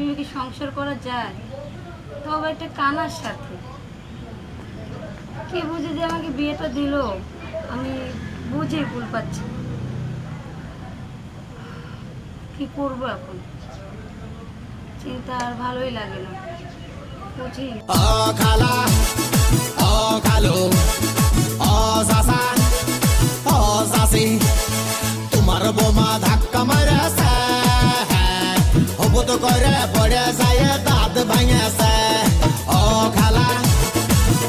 তুমি কি সংসার করা যায়? তবে একটা কানার সাথে। কে বুঝে যে আমাকে বিয়েটা দিল? আমি বুঝে ভুল পাচ্ছি। কি করব এখন? চিন্তা আর ভালোই লাগে না। বুঝি? খালো হবুত করে পড়ে যায় দাঁত ভাঙেছে ও খালা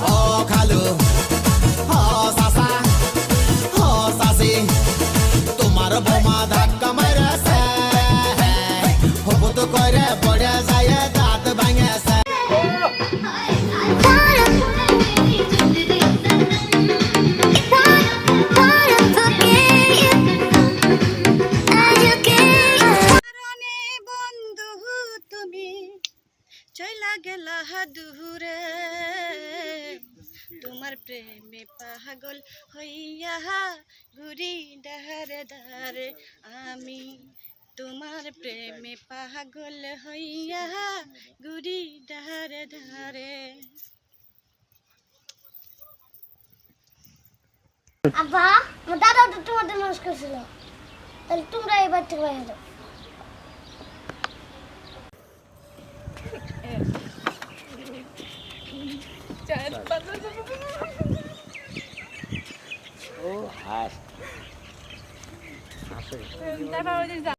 ও খালো ও সাসা ও সাসি তোমার বোমা ধাক্কা মারেছে হবুত করে পড়ে যায় চইলা গেলা দূরে তোমার প্রেমে পাগল হইয়া ঘুরি ডাহারে ধারে। আমি তোমার প্রেমে পাগল হইয়া ঘুরি ডাহারে ধারে। আব্বা দাদা তো তোমাদের মানুষ করছিল। তাহলে তোমরা এবার থেকে বাইরে ওই যে।